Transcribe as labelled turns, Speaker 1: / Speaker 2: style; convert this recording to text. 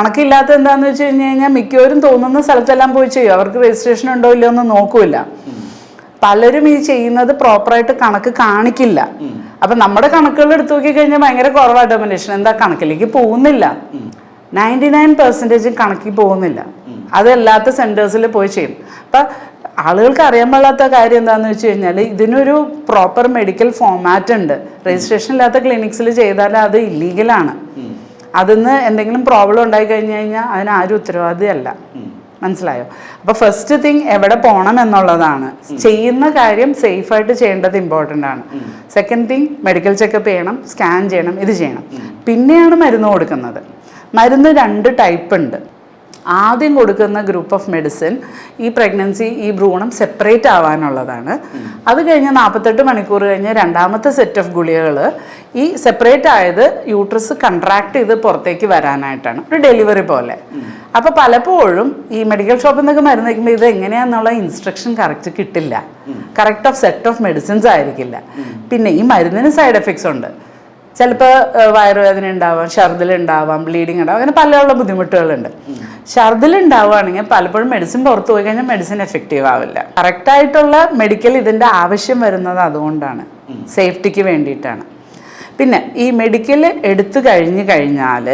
Speaker 1: കണക്കില്ലാത്ത എന്താന്ന് വെച്ച് കഴിഞ്ഞ് കഴിഞ്ഞാൽ മിക്കവരും തോന്നുന്ന സ്ഥലത്തെല്ലാം പോയി ചെയ്യും. അവർക്ക് രജിസ്ട്രേഷൻ ഉണ്ടോ ഇല്ലയോ എന്ന് നോക്കൂല പലരും ഈ ചെയ്യുന്നത് പ്രോപ്പറായിട്ട് കണക്ക് കാണിക്കില്ല. അപ്പൊ നമ്മുടെ കണക്കുകൾ എടുത്തു നോക്കി കഴിഞ്ഞാൽ ഭയങ്കര കുറവാണ് ഡൊമിനേഷൻ എന്താ കണക്കിലേക്ക് പോകുന്നില്ല. നയന്റി നയൻ പെർസെന്റേജും കണക്കിൽ പോകുന്നില്ല. അതല്ലാത്ത സെന്റേഴ്സിൽ പോയി ചെയ്യും. അപ്പൊ ആളുകൾക്ക് അറിയാൻ പാടാത്ത കാര്യം എന്താണെന്ന് വെച്ച് കഴിഞ്ഞാൽ ഇതിനൊരു പ്രോപ്പർ മെഡിക്കൽ ഫോമാറ്റ് ഉണ്ട്. രജിസ്ട്രേഷൻ ഇല്ലാത്ത ക്ലിനിക്സിൽ ചെയ്താൽ അത് ഇല്ലീഗലാണ് അതിന്ന് എന്തെങ്കിലും പ്രോബ്ലം ഉണ്ടായി കഴിഞ്ഞു കഴിഞ്ഞാൽ അതിന് ആരും ഉത്തരവാദിയല്ല. മനസ്സിലായോ? അപ്പൊ ഫസ്റ്റ് തിങ് എവിടെ പോകണം എന്നുള്ളതാണ്. ചെയ്യുന്ന കാര്യം സേഫ് ആയിട്ട് ചെയ്യേണ്ടത് ഇമ്പോർട്ടന്റ് ആണ്. സെക്കൻഡ് തിങ് മെഡിക്കൽ ചെക്കപ്പ് ചെയ്യണം സ്കാൻ ചെയ്യണം ഇത് ചെയ്യണം. പിന്നെയാണ് മരുന്ന് കൊടുക്കുന്നത്. മരുന്ന് രണ്ട് ടൈപ്പ് ഉണ്ട്. ആദ്യം കൊടുക്കുന്ന ഗ്രൂപ്പ് ഓഫ് മെഡിസിൻ ഈ പ്രഗ്നൻസി ഈ ഭ്രൂണം സെപ്പറേറ്റ് ആവാനുള്ളതാണ്. അത് കഴിഞ്ഞ് നാൽപ്പത്തെട്ട് മണിക്കൂർ കഴിഞ്ഞ് രണ്ടാമത്തെ സെറ്റ് ഓഫ് ഗുളികകൾ ഈ സെപ്പറേറ്റ് ആയത് യൂട്രസ് കൺട്രാക്ട് ചെയ്ത് പുറത്തേക്ക് വരാനായിട്ടാണ്. ഒരു ഡെലിവറി പോലെ. അപ്പോൾ പലപ്പോഴും ഈ മെഡിക്കൽ ഷോപ്പിൽ നിന്നൊക്കെ മരുന്ന് വയ്ക്കുമ്പോൾ ഇത് എങ്ങനെയാണെന്നുള്ള ഇൻസ്ട്രക്ഷൻ കറക്റ്റ് കിട്ടില്ല. Correct of set of medicines ആയിരിക്കില്ല. പിന്നെ ഈ മരുന്നിന് സൈഡ് എഫക്ട്സ് ഉണ്ട്. ചിലപ്പോൾ വയറുവേദന ഉണ്ടാവാം ഛർദിൽ ഉണ്ടാവാം ബ്ലീഡിങ് ഉണ്ടാവാം അങ്ങനെ പലയുള്ള ബുദ്ധിമുട്ടുകളുണ്ട്. ഛർദിൽ ഉണ്ടാവുകയാണെങ്കിൽ പലപ്പോഴും മെഡിസിൻ പുറത്ത് പോയി കഴിഞ്ഞാൽ മെഡിസിൻ എഫക്റ്റീവ് ആവില്ല. കറക്റ്റായിട്ടുള്ള മെഡിക്കൽ ഇതിന്റെ ആവശ്യം വരുന്നത് അതുകൊണ്ടാണ്. സേഫ്റ്റിക്ക് വേണ്ടിയിട്ടാണ്. പിന്നെ ഈ മെഡിക്കൽ എടുത്തു കഴിഞ്ഞ് കഴിഞ്ഞാൽ